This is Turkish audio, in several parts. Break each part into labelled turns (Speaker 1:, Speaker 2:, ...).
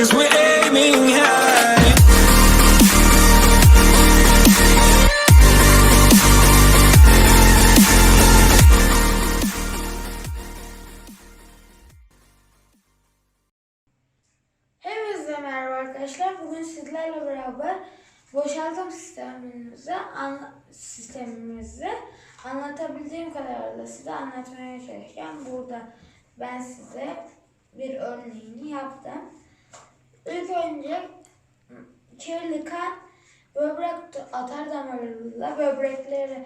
Speaker 1: Cause we're aiming high.
Speaker 2: Merhaba arkadaşlar. Bugün sizlerle beraber boşaltım sistemimizi, an, sistemimizi anlatabildiğim kadarıyla size anlatmaya çalışacağım. Burada ben size bir örneğini yaptım. İlk önce kirli kan böbrek atar damarıyla böbrekleri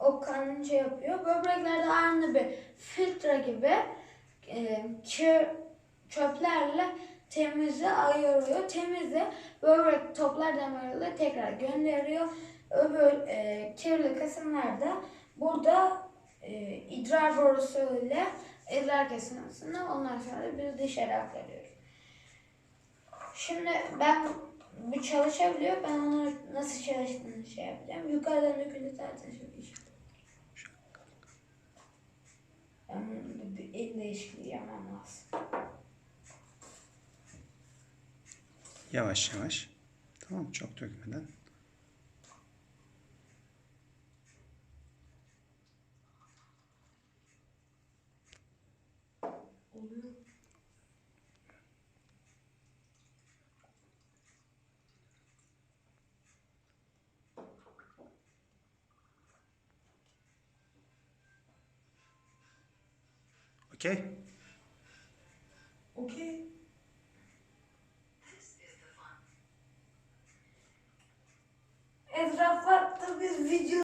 Speaker 2: o kanın şey yapıyor. Böbreklerde aynı bir filtre gibi e, kir, çöplerle temizi ayırıyor. Temizi böbrek toplar damarıyla tekrar gönderiyor. Öbür e, kirli kısımlarda burada e, idrar borusu ile idrar kesilmesini ondan sonra da biz dışarı aktarıyoruz. Şimdi ben bu çalışabiliyor. Ben onu nasıl çalıştığını şey yapacağım. Yukarıdan dökülü zaten iş. Ben bir el değişikliği yapmam lazım.
Speaker 3: Yavaş yavaş. Tamam çok dökmeden.
Speaker 2: Okay?
Speaker 3: Okay.
Speaker 2: Etrafta biz video